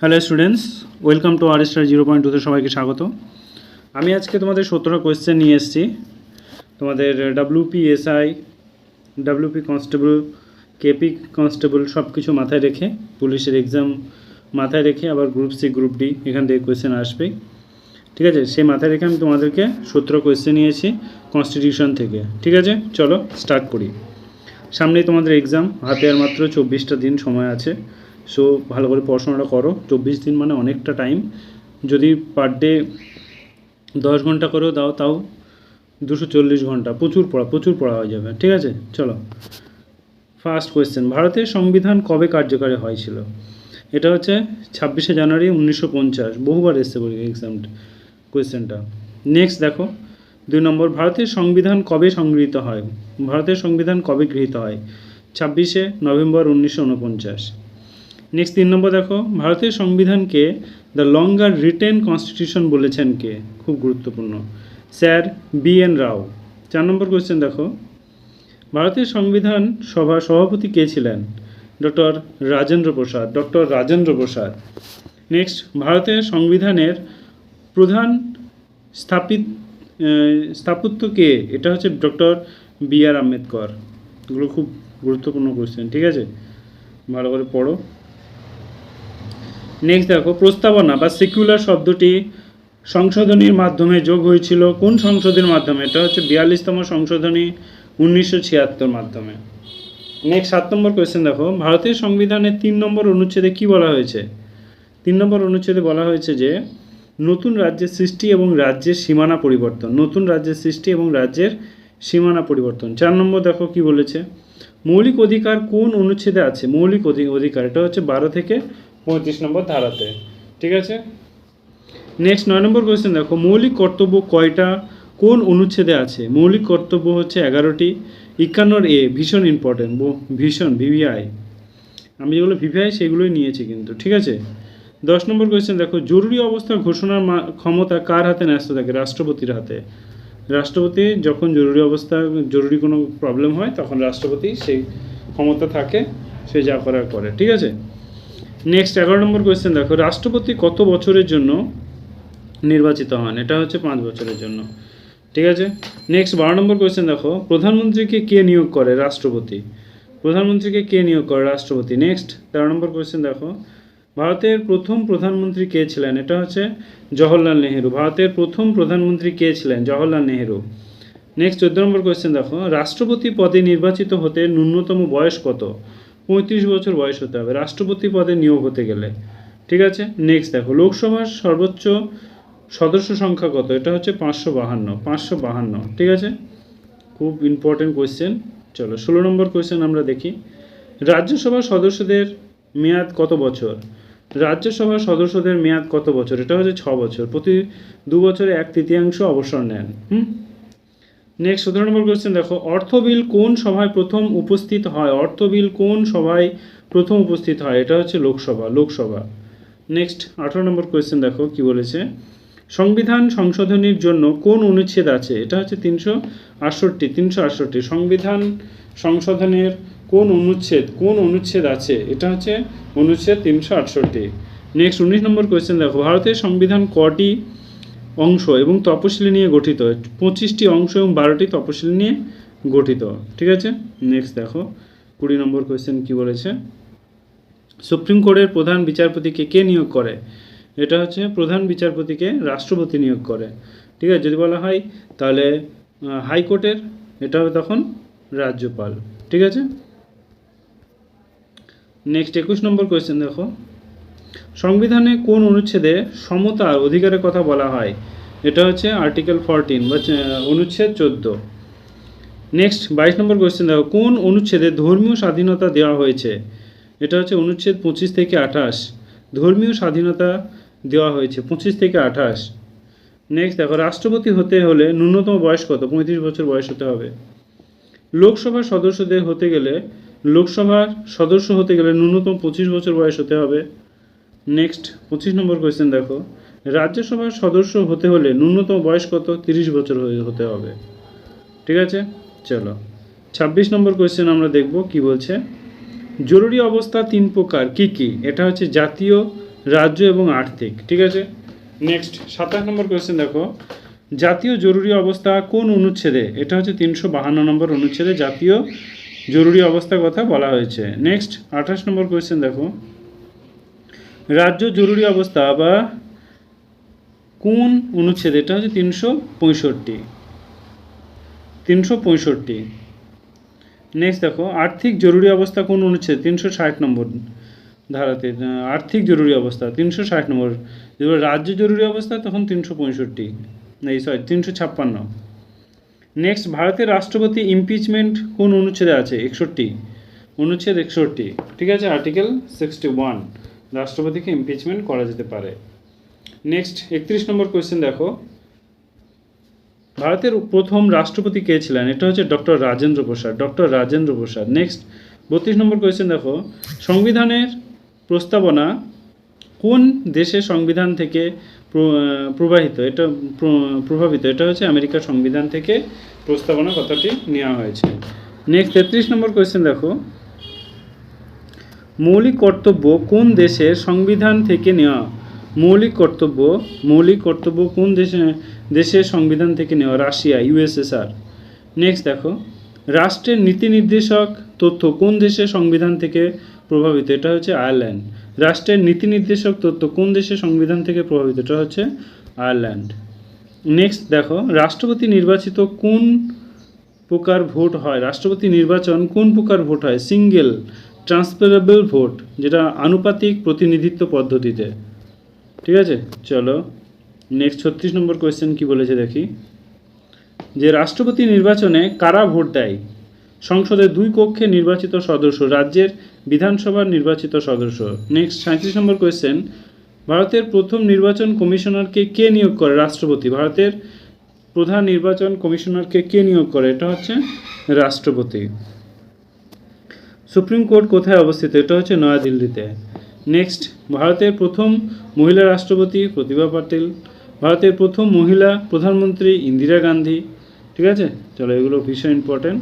Hello students welcome to R star zero point টুতে সবাইকে স্বাগত। আমি আজকে তোমাদের সতেরো কোয়েশ্চেন নিয়ে এসেছি। তোমাদের WP SI WP constable KP constable সব কিছু মাথায় রেখে, পুলিশের এক্সাম মাথায় রেখে, আবার গ্রুপ সি গ্রুপ ডি এখান থেকে কোয়েশ্চেন আসবেই। ঠিক আছে? সেই মাথায় রেখে আমি তোমাদেরকে সতেরো কোয়েশ্চেন নিয়েছি কনস্টিটিউশন থেকে। ঠিক আছে? চলো স্টার্ট করি। সামনেই তোমাদের এক্সাম হাতে আর মাত্র চব্বিশটা দিন সময় আছে। সো ভালো করে পড়াশোনাটা করো। চব্বিশ দিন মানে অনেকটা টাইম যদি পার ডে দশ ঘণ্টা করেও দাও, তাও দুশো চল্লিশ ঘণ্টা। প্রচুর পড়া প্রচুর পড়া হয়ে যাবে। ঠিক আছে? চলো। ফার্স্ট কোয়েশ্চেন ভারতের সংবিধান কবে কার্যকারী হয়েছিল? এটা হচ্ছে ছাব্বিশে জানুয়ারি উনিশশো পঞ্চাশ। বহুবার এসছে বলি এক্সাম কোয়েশ্চেনটা নেক্সট দেখো। দুই নম্বর, ভারতের সংবিধান কবে সংগৃহীত হয়? ভারতের সংবিধান কবে গৃহীত হয়? ছাব্বিশে নভেম্বর উনিশশো উনপঞ্চাশ। নেক্সট তিন নম্বর দেখো ভারতের সংবিধানকে দ্য লঙ্গার রিটেন কনস্টিটিউশন বলেছেন কে? খুব গুরুত্বপূর্ণ। Sir B N Rao. চার নম্বর কোয়েশ্চেন দেখো ভারতের সংবিধান সভা সভাপতি কে ছিলেন? Doctor Rajendra Prasad, doctor Rajendra Prasad. Next ভারতের সংবিধানের প্রধান স্থাপিত স্থাপত্য কে? এটা হচ্ছে ডক্টর বি আর আম্বেদকর। এগুলো খুব গুরুত্বপূর্ণ কোয়েশ্চেন ঠিক আছে? ভালো করে পড়ো। নেক্সট দেখো, প্রস্তাবনা বা সেকুলার শব্দটি সংশোধনীর মাধ্যমে যোগ হয়েছিল। কোন সংশোধনীর মাধ্যমে? এটা হচ্ছে বিয়াল্লিশতম সংশোধনী উনিশশো ছিয়াত্তর মাধ্যমে। নেক্সট সাত নম্বর কোয়েশ্চেন দেখো। ভারতের সংবিধানের তিন নম্বর অনুচ্ছেদে কি বলা হয়েছে? তিন নম্বর অনুচ্ছেদে বলা হয়েছে যে, নতুন রাজ্যের সৃষ্টি এবং রাজ্যের সীমানা পরিবর্তন। নতুন রাজ্যের সৃষ্টি এবং রাজ্যের সীমানা পরিবর্তন। চার নম্বর দেখো কি বলেছে? মৌলিক অধিকার কোন অনুচ্ছেদে আছে? মৌলিক অধি- অধিকার। এটা হচ্ছে বারো থেকে পঁয়ত্রিশ নম্বর ধারাতে, ঠিক আছে? নেক্সট নয় নম্বর কোয়েশ্চেন দেখো, মৌলিক কর্তব্য কয়টা? কোন অনুচ্ছেদে আছে? মৌলিক কর্তব্য হচ্ছে এগারোটি। একান্নর এ, ভীষণ ইম্পর্টেন্ট ভীষণ ভিভিআই আমি যেগুলো ভিভিআই সেগুলোই নিয়েছি কিন্তু, ঠিক আছে? দশ নম্বর কোয়েশ্চেন দেখো, জরুরি অবস্থা ঘোষণার ক্ষমতা কার হাতে ন্যস্ত থাকে? রাষ্ট্রপতির হাতে। রাষ্ট্রপতি যখন জরুরি অবস্থা, জরুরি কোনো প্রবলেম হয়, তখন রাষ্ট্রপতি সেই ক্ষমতা থাকে, সে যা করার করে, ঠিক আছে? নেক্সট এগারো নম্বর কোয়েশ্চেন দেখো, রাষ্ট্রপতি কত বছরের জন্য নির্বাচিত হন? এটা হচ্ছে পাঁচ বছরের জন্য। ঠিক আছে? নেক্সট বারো নম্বর কোয়েশ্চেন দেখো, প্রধানমন্ত্রীকে কে নিয়োগ করে? রাষ্ট্রপতি। প্রধানমন্ত্রীকে কে নিয়োগ করে? রাষ্ট্রপতি। নেক্সট তেরো নম্বর কোয়েশ্চেন দেখো, ভারতের প্রথম প্রধানমন্ত্রী কে ছিলেন? এটা হচ্ছে জওহরলাল নেহেরু। ভারতের প্রথম প্রধানমন্ত্রী কে ছিলেন? জওহরলাল নেহেরু। নেক্সট চোদ্দ নম্বর কোয়েশ্চেন দেখো, রাষ্ট্রপতি পদে নির্বাচিত হতে ন্যূনতম বয়স কত? পঁয়ত্রিশ বছর বয়স হতে হবে। রাষ্ট্রপতি পদে নিয়োগ হতে গেলে। ঠিক আছে? নেক্সট দেখো, লোকসভার সর্বোচ্চ সদস্য সংখ্যা কত? এটা হচ্ছে পাঁচশো বাহান্ন পাঁচশো বাহান্ন। ঠিক আছে? খুব ইম্পর্টেন্ট কোয়েশ্চেন চলো, ষোলো নম্বর কোয়েশ্চেন আমরা দেখি। রাজ্যসভার সদস্যদের মেয়াদ কত বছর? রাজ্যসভার সদস্যদের মেয়াদ কত বছর? এটা হচ্ছে ছ বছর। প্রতি দু বছরে এক তৃতীয়াংশ অবসর নেন। হুম? নেক্সট সতেরো নম্বর কোয়েশ্চেন দেখো, অর্থ বিল কোন সভায় প্রথম উপস্থিত হয়? অর্থ বিল কোন সভায় প্রথম উপস্থিত হয়? এটা হচ্ছে লোকসভা লোকসভা। নেক্সট আঠারো নম্বর কোয়েশ্চেন দেখো, কি বলেছে? সংবিধান সংশোধনীর জন্য কোন অনুচ্ছেদ আছে? এটা হচ্ছে তিনশো আটষট্টি তিনশো আটষট্টি। সংবিধান সংশোধনের কোন অনুচ্ছেদ কোন অনুচ্ছেদ আছে? এটা হচ্ছে অনুচ্ছেদ তিনশো আটষট্টি। নেক্সট উনিশ নম্বর কোয়েশ্চেন দেখো, ভারতের সংবিধান কটি অংশ এবং তপশিলি নিয়ে গঠিত। পঁচিশটি অংশ এবং বারোটি তপশিলি নিয়ে গঠিত। ঠিক আছে? নেক্সট দেখো। কুড়ি নম্বর কোয়েশ্চেন কি বলেছে? সুপ্রিম কোর্টের প্রধান বিচারপতিকে কে নিয়োগ করে? এটা হচ্ছে প্রধান বিচারপতিকে রাষ্ট্রপতি নিয়োগ করে। ঠিক আছে? যদি বলা হয়, তাহলে হাইকোর্টের এটা হবে তখন রাজ্যপাল। ঠিক আছে? নেক্সট একুশ নম্বর কোয়েশ্চেন দেখো। সংবিধানে কোন অনুচ্ছেদে সমতা আর অধিকারের কথা বলা হয়? এটা হচ্ছে আর্টিকেল ফরটিন বা অনুচ্ছেদ চোদ্দ। নেক্সট বাইশ নম্বর কোয়েশ্চেন দেখো। কোন অনুচ্ছেদে ধর্মীয় স্বাধীনতা দেওয়া হয়েছে? এটা হচ্ছে অনুচ্ছেদ পঁচিশ থেকে আঠাশ। ধর্মীয় স্বাধীনতা দেওয়া হয়েছে পঁচিশ থেকে আঠাশ। নেক্সট দেখো, রাষ্ট্রপতি হতে হলে ন্যূনতম বয়স কত? পঁয়ত্রিশ বছর বয়স হতে হবে। লোকসভার সদস্যদের হতে গেলে, লোকসভার সদস্য হতে গেলে ন্যূনতম পঁচিশ বছর বয়স হতে হবে। নেক্সট পঁচিশ নম্বর কোয়েশ্চেন দেখো। রাজ্যসভার সদস্য হতে হলে ন্যূনতম বয়স কত? তিরিশ বছর হতে হবে। ঠিক আছে? চলো। ছাব্বিশ নম্বর কোয়েশ্চেন আমরা দেখব কি বলছে। জরুরি অবস্থা তিন প্রকার। কি কি? এটা হচ্ছে জাতীয়, রাজ্য এবং আর্থিক। ঠিক আছে? নেক্সট সাতাশ নম্বর কোয়েশ্চেন দেখো। জাতীয় জরুরি অবস্থা কোন অনুচ্ছেদে? এটা হচ্ছে তিনশো বাহান্ন নম্বর অনুচ্ছেদে জাতীয় জরুরি অবস্থার কথা বলা হয়েছে। নেক্সট আঠাশ নম্বর কোয়েশ্চেন দেখো। রাজ্য জরুরি অবস্থা বা কোন অনুচ্ছেদ? এটা হচ্ছে তিনশো পঁয়ষট্টি। তিনশো পঁয়ষট্টি। নেক্সট দেখো, আর্থিক জরুরি অবস্থা কোন অনুচ্ছেদ? তিনশো ষাট নম্বর ধারাতে। আর্থিক জরুরি অবস্থা, তিনশো ষাট নম্বর। যেগুলো রাজ্য জরুরি অবস্থা তখন তিনশো পঁয়ষট্টি। এই সরি তিনশো ছাপ্পান্ন। নেক্সট ভারতের রাষ্ট্রপতি ইমপিচমেন্ট কোন অনুচ্ছেদে আছে? একষট্টি। অনুচ্ছেদ একষট্টি। ঠিক আছে? আর্টিকেল সিক্সটি ওয়ান রাষ্ট্রপতিকে ইমপিচমেন্ট করা যেতে পারে। নেক্সট একত্রিশ নম্বর কোয়েশ্চেন দেখো। ভারতের প্রথম রাষ্ট্রপতি কে ছিলেন? এটা হচ্ছে doctor Rajendra Prasad doctor Rajendra Prasad. Next বত্রিশ নম্বর কোয়েশ্চেন দেখো। সংবিধানের প্রস্তাবনা কোন দেশের সংবিধান থেকে প্র- প্রবাহিত? এটা প্রভাবিত। এটা হচ্ছে আমেরিকার সংবিধান থেকে প্রস্তাবনা কথাটি নেওয়া হয়েছে। নেক্সট তেত্রিশ নম্বর কোয়েশ্চেন দেখো। মৌলিক কর্তব্য কোন দেশের সংবিধান থেকে নেওয়া? মৌলিক কর্তব্য মৌলিক কর্তব্য কোন দেশে, দেশের সংবিধান থেকে নেওয়া? রাশিয়া ইউএসএসআর নেক্সট দেখো। রাষ্ট্রের নীতি নির্দেশক তথ্য কোন দেশের সংবিধান থেকে প্রভাবিত? এটা হচ্ছে আয়ারল্যান্ড। রাষ্ট্রের নীতি নির্দেশক তথ্য কোন দেশের সংবিধান থেকে প্রভাবিত? এটা হচ্ছে আয়ারল্যান্ড। নেক্সট দেখো। রাষ্ট্রপতি নির্বাচিত কোন প্রকার ভোট হয়? রাষ্ট্রপতি নির্বাচন কোন প্রকার ভোট হয়? সিঙ্গেল ট্রান্সফারেবল ভোট যেটা আনুপাতিক প্রতিনিধিত্ব পদ্ধতিতে। ঠিক আছে? চলো নেক্সট ছত্রিশ নম্বর কোয়েশ্চেন কি বলেছে দেখি? যে রাষ্ট্রপতি নির্বাচনে কারা ভোট দেয়? সংসদের দুই কক্ষে নির্বাচিত সদস্য, রাজ্যের বিধানসভার নির্বাচিত সদস্য। নেক্সট সাঁত্রিশ নম্বর কোয়েশ্চেন ভারতের প্রথম নির্বাচন কমিশনারকে কে নিয়োগ করে? রাষ্ট্রপতি। ভারতের প্রধান নির্বাচন কমিশনারকে কে নিয়োগ করে? এটা হচ্ছে রাষ্ট্রপতি। সুপ্রিম কোর্ট কোথায় অবস্থিত? এটা হচ্ছে নয়াদিল্লিতে। নেক্সট ভারতের প্রথম মহিলা রাষ্ট্রপতি প্রতিভা পাটিল, ভারতের প্রথম মহিলা প্রধানমন্ত্রী ইন্দিরা গান্ধী, ঠিক আছে? চলো, এগুলো ভীষণ ইম্পর্টেন্ট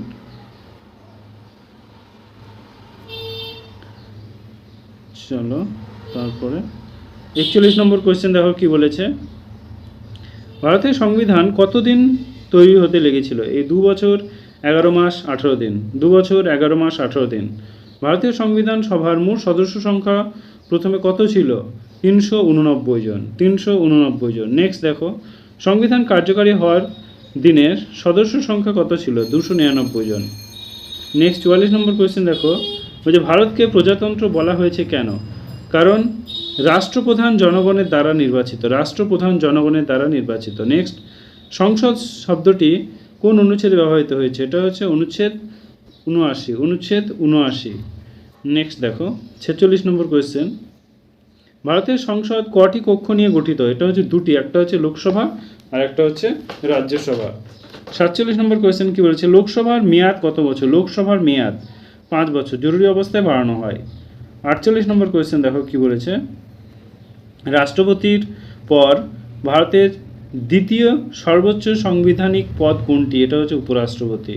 চলো, তারপরে একচল্লিশ নম্বর কোয়েশ্চেন দেখো কি বলেছে? ভারতের সংবিধান কতদিন তৈরি হতে লেগেছিল? এই দু বছর এগারো মাস, আঠেরো দিন। দু বছর, এগারো মাস, আঠেরো দিন। ভারতীয় সংবিধান সভার মূল সদস্য সংখ্যা প্রথমে কত ছিল? তিনশো উননব্বই জন। তিনশো উননব্বই জন। নেক্সট দেখো। সংবিধান কার্যকারী হওয়ার দিনের সদস্য সংখ্যা কত ছিল? দুশো নিরানব্বই জন। নেক্সট চুয়াল্লিশ নম্বর কোয়েশ্চেন দেখো। বলছে ভারতকে প্রজাতন্ত্র বলা হয়েছে কেন? কারণ রাষ্ট্রপ্রধান জনগণের দ্বারা নির্বাচিত, রাষ্ট্রপ্রধান জনগণের দ্বারা নির্বাচিত। নেক্সট সংসদ শব্দটি কোন অনুচ্ছেদে ব্যবহৃত হয়েছে? এটা হচ্ছে অনুচ্ছেদ উনআশি অনুচ্ছেদ উনআশি নেক্সট দেখো, ছেচল্লিশ নম্বর কোয়েশ্চেন ভারতের সংসদ কটি কক্ষ নিয়ে গঠিত? এটা হচ্ছে দুটি, একটা হচ্ছে লোকসভা আর একটা হচ্ছে রাজ্যসভা। সাতচল্লিশ নম্বর কোয়েশ্চেন কি বলেছে? লোকসভার মেয়াদ কত বছর? লোকসভার মেয়াদ পাঁচ বছর, জরুরি অবস্থায় বাড়ানো হয়। আটচল্লিশ নম্বর কোয়েশ্চেন দেখো কি বলেছে? রাষ্ট্রপতির পর ভারতের দ্বিতীয় সর্বোচ্চ সাংবিধানিক পদ কোনটি? এটা হচ্ছে উপরাষ্ট্রপতি।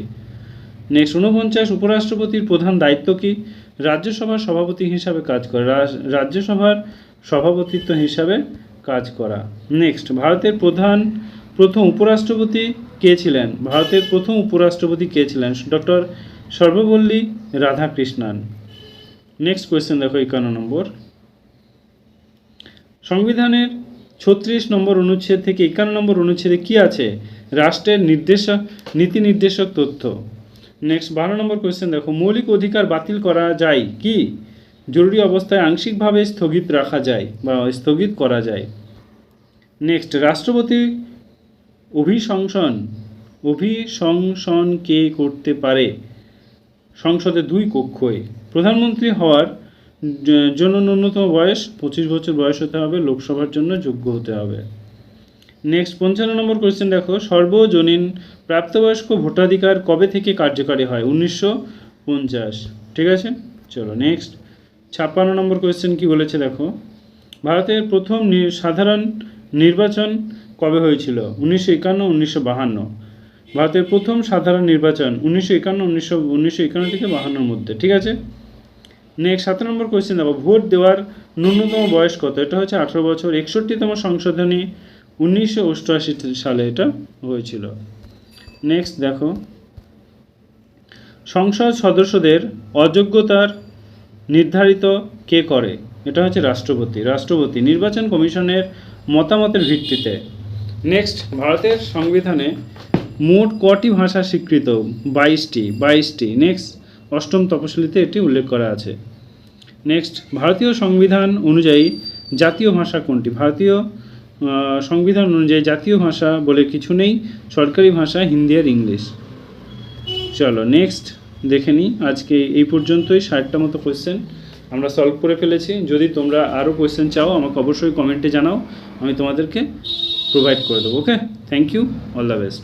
নেক্সট ঊনপঞ্চাশ, উপরাষ্ট্রপতির প্রধান দায়িত্ব কি? রাজ্যসভার সভাপতি হিসাবে কাজ করা রাজ্যসভার সভাপতিত্ব হিসাবে কাজ করা। নেক্সট ভারতের প্রধান, প্রথম উপরাষ্ট্রপতি কে ছিলেন? ভারতের প্রথম উপরাষ্ট্রপতি কে ছিলেন? Doctor Sarvepalli Radhakrishnan. Next question দেখো, একান্ন নম্বর। সংবিধানের ছত্রিশ নম্বর অনুচ্ছেদ থেকে একান্ন নম্বর অনুচ্ছেদে কি আছে? রাষ্ট্রের নির্দেশক নীতি নির্দেশক তথ্য। নেক্সট বারো নম্বর কোয়েশ্চেন দেখো। মৌলিক অধিকার বাতিল করা যায় কি? জরুরি অবস্থায় আংশিকভাবে স্থগিত রাখা যায় বা স্থগিত করা যায়। নেক্সট রাষ্ট্রপতি অভিশংসন। অভিশংসন কে করতে পারে? সংসদে দুই কক্ষই। প্রধানমন্ত্রী হওয়ার জন্য ন্যূনতম বয়স পঁচিশ বছর বয়স হতে হবে, লোকসভার জন্য যোগ্য হতে হবে। নেক্সট পঞ্চান্ন নম্বর কোয়েশ্চেন দেখো। সর্বজনীন প্রাপ্তবয়স্ক ভোটাধিকার কবে থেকে কার্যকারী হয়? উনিশশো পঞ্চাশ। ঠিক আছে? চলো নেক্সট ছাপ্পান্ন নম্বর কোয়েশ্চেন কি বলেছে দেখো? ভারতের প্রথম সাধারণ নির্বাচন কবে হয়েছিল? উনিশশো একান্ন, উনিশশো বাহান্ন। ভারতের প্রথম সাধারণ নির্বাচন উনিশশো একান্ন, উনিশশো উনিশশো একান্ন থেকে বাহান্নর মধ্যে। ঠিক আছে? নেক্সট সাত নম্বর কোয়েশ্চেন দেখো, ভোট দেওয়ার ন্যূনতম বয়স কত? এটা হচ্ছে আঠেরো বছর, একষট্টিতম সংশোধনী উনিশশো অষ্টআশি সালে এটা হয়েছিল। নেক্সট দেখো। সংসদ সদস্যদের অযোগ্যতার নির্ধারিত কে করে? এটা হচ্ছে রাষ্ট্রপতি। রাষ্ট্রপতি, নির্বাচন কমিশনের মতামতের ভিত্তিতে। নেক্সট ভারতের সংবিধানে মোট কটি ভাষা স্বীকৃত? বাইশটি বাইশটি। নেক্সট অষ্টম তপশিলিতে এটি উল্লেখ করা আছে। নেক্সট ভারতীয় সংবিধান অনুযায়ী জাতীয় ভাষা কোনটি? ভারতীয় সংবিধান অনুযায়ী জাতীয় ভাষা বলে কিছু নেই, সরকারি ভাষা হিন্দি আর ইংলিশ। চলো নেক্সট দেখে নিই আজকে এই পর্যন্তই, ষাটটা মতো কোয়েশ্চেন আমরা সলভ করে ফেলেছি। যদি তোমরা আরও কোয়েশ্চেন চাও, আমাকে অবশ্যই কমেন্টে জানাও, আমি তোমাদেরকে প্রোভাইড করে দেবো okay thank you all the best